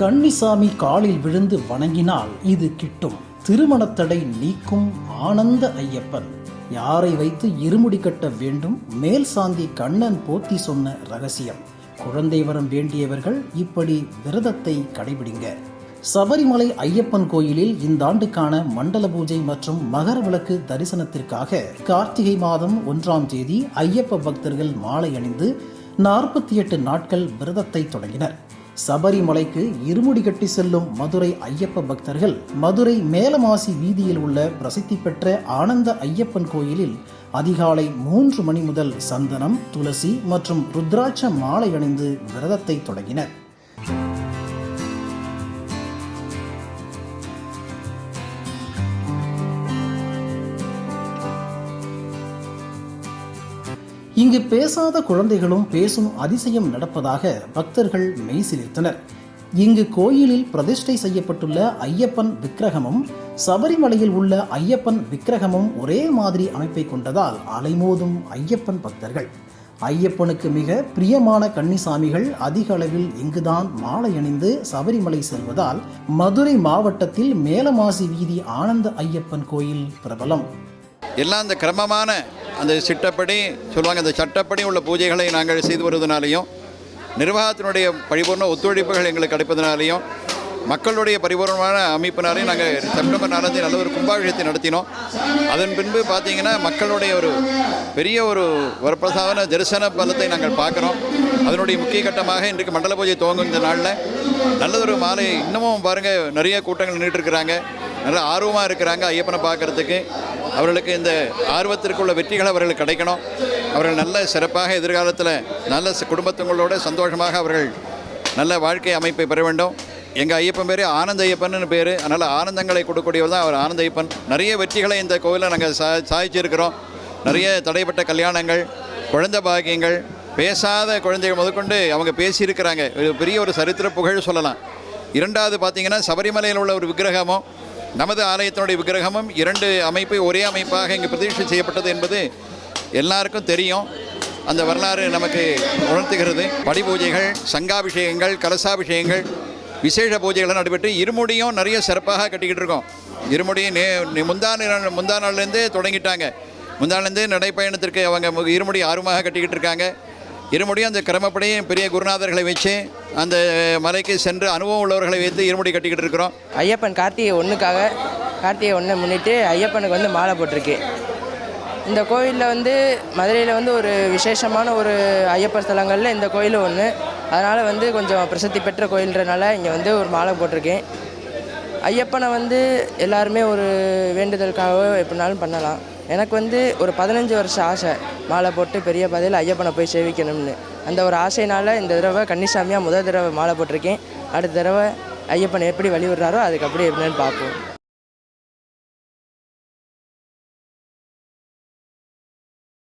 கன்னிசாமி காலில் விழுந்து வணங்கினால் இது கிட்டும். திருமணத்தடை நீக்கும் ஆனந்த ஐயப்பன். யாரை வைத்து இருமுடி கட்ட வேண்டும்? மேல் சாந்தி கண்ணன் போத்தி சொன்ன ரகசியம். குழந்தை வரம் வேண்டியவர்கள் இப்படி விரதத்தை கடைபிடிங்க. சபரிமலை ஐயப்பன் கோயிலில் இந்த ஆண்டுக்கான மண்டல பூஜை மற்றும் மகர விளக்கு தரிசனத்திற்காக கார்த்திகை மாதம் ஒன்றாம் தேதி ஐயப்ப பக்தர்கள் மாலை அணிந்து நாற்பத்தி எட்டு நாட்கள் விரதத்தை தொடங்கினர். சபரிமலைக்கு இருமுடி கட்டி செல்லும் மதுரை ஐயப்ப பக்தர்கள் மதுரை மேலமாசி வீதியில் உள்ள பிரசித்தி பெற்ற ஆனந்த ஐயப்பன் கோயிலில் அதிகாலை மூன்று மணி முதல் சந்தனம் துளசி மற்றும் ருத்ராட்ச மாலை அணிந்து விரதத்தை தொடங்கினர். இங்கு பேசாத குழந்தைகளும் பேசும் அதிசயம் நடப்பதாக பக்தர்கள் மெய்சிலிர்த்தனர் இங்கு கோயிலில் பிரதிஷ்டை செய்யப்பட்டுள்ள ஐயப்பன் விக்கிரகமும் சபரிமலையில் உள்ள ஐயப்பன் விக்கிரகமும் ஒரே மாதிரி அமைப்பை கொண்டதால் அலைமோதும் ஐயப்பன் பக்தர்கள். ஐயப்பனுக்கு மிக பிரியமான கன்னிசாமிகள் அதிக அளவில் இங்குதான் மாலை அணிந்து சபரிமலை செல்வதால் மதுரை மாவட்டத்தில் மேலமாசி வீதி ஆனந்த ஐயப்பன் கோயில் பிரபலம். எல்லாம் அந்த கிரமமான அந்த சிட்டப்படி சொல்லுவாங்க அந்த சட்டப்படி உள்ள பூஜைகளை நாங்கள் செய்து வருவதனாலையும் நிர்வாகத்தினுடைய பரிபூர்ண ஒத்துழைப்புகள் எங்களுக்கு கிடைப்பதனாலையும் மக்களுடைய பரிபூர்ணமான அமைப்பினாலையும் நாங்கள் செப்டம்பர் நாலாம் தேதி நல்ல ஒரு கும்பாபிஷேகத்தை நடத்தினோம். அதன் பின்பு பார்த்தீங்கன்னா மக்களுடைய ஒரு பெரிய ஒரு வரப்பிரசாதன தரிசன பலத்தை நாங்கள் பார்க்குறோம். அதனுடைய முக்கிய கட்டமாக இன்றைக்கு மண்டல பூஜை துவங்கும் இந்த நாளில் நல்லதொரு மாலை இன்னமும் பாருங்கள் நிறைய கூட்டங்கள் நின்றுட்டு இருக்கிறாங்க. நல்ல ஆர்வமாக இருக்கிறாங்க ஐயப்பனை பார்க்கறதுக்கு. அவர்களுக்கு இந்த ஆர்வத்திற்குள்ள வெற்றிகள் அவர்களுக்கு கிடைக்கணும். அவர்கள் நல்ல சிறப்பாக எதிர்காலத்தில் நல்ல குடும்பத்தங்களோடு குடும்பத்துங்களோட சந்தோஷமாக அவர்கள் நல்ல வாழ்க்கை அமைப்பை பெற வேண்டும். எங்கள் ஐயப்பன் பேர் ஆனந்த ஐயப்பன்னு பேர். அதனால் ஆனந்தங்களை கொடுக்கக்கூடியவர் தான் அவர் ஆனந்த ஐயப்பன். நிறைய வெற்றிகளை இந்த கோவிலில் நாங்கள் சா சாதிச்சிருக்கிறோம். நிறைய தடைப்பட்ட கல்யாணங்கள் குழந்தை பாக்கியங்கள் பேசாத குழந்தைகள் முதற்கொண்டு அவங்க பேசியிருக்கிறாங்க. ஒரு பெரிய ஒரு சரித்திர புகழ் சொல்லலாம். இரண்டாவது பார்த்தீங்கன்னா சபரிமலையில் உள்ள ஒரு விக்கிரகமும் நமது ஆலயத்தினுடைய விக்கிரகமும் இரண்டு அமைப்பு ஒரே அமைப்பாக இங்கு பிரதிஷ்டை செய்யப்பட்டது என்பது எல்லாருக்கும் தெரியும். அந்த வரலாறு நமக்கு உணர்த்துகிறது. படி பூஜைகள் சங்காபிஷேகங்கள் கலசாபிஷேகங்கள் விசேஷ பூஜைகள் நடைபெற்று இருமுடியும் நிறைய சிறப்பாக கட்டிக்கிட்டு இருக்கோம். இருமுடியும் நே முந்தா நாள் முந்தா நாள்லேருந்தே தொடங்கிட்டாங்க. முந்தாலேருந்தே நடைப்பயணத்திற்கு அவங்க மு- இருமுடி ஆர்வமாக கட்டிக்கிட்டு இருக்காங்க. இருமுடியும் அந்த கிரமப்படியும் பெரிய குருநாதர்களை வச்சு அந்த மலைக்கு சென்று அனுபவம் உள்ளவர்களை வைத்து இருமுடி கட்டிக்கிட்டு இருக்கிறோம். ஐயப்பன் கார்த்திகை ஒன்றுக்காக கார்த்திகை ஒன்று முன்னிட்டு ஐயப்பனுக்கு வந்து மாலை போட்டிருக்கு. இந்த கோயிலில் வந்து மதுரையில் வந்து ஒரு விசேஷமான ஒரு ஐயப்பன் ஸ்தலங்களில் இந்த கோயிலும் ஒன்று அதனால் வந்து கொஞ்சம் பிரசித்தி பெற்ற கோயில்ன்றனால இங்கே வந்து ஒரு மாலை போட்டிருக்கேன் ஐயப்பனை வந்து எல்லாருமே ஒரு வேண்டுதலுக்காக எப்படினாலும் பண்ணலாம். எனக்கு வந்து ஒரு பதினஞ்சு வருஷம் ஆசை. மாலை போட்டு பெரிய பாதையில் ஐயப்பனை போய் சேவிக்கணும்னு. அந்த ஒரு ஆசையினால் இந்த தடவை கன்னிசாமியாக முதல் தடவை மாலை போட்டிருக்கேன். அடுத்த தடவை ஐயப்பன் எப்படி வழிவிடுறாரோ அதுக்கு அப்படி எப்படின்னு பார்ப்போம்.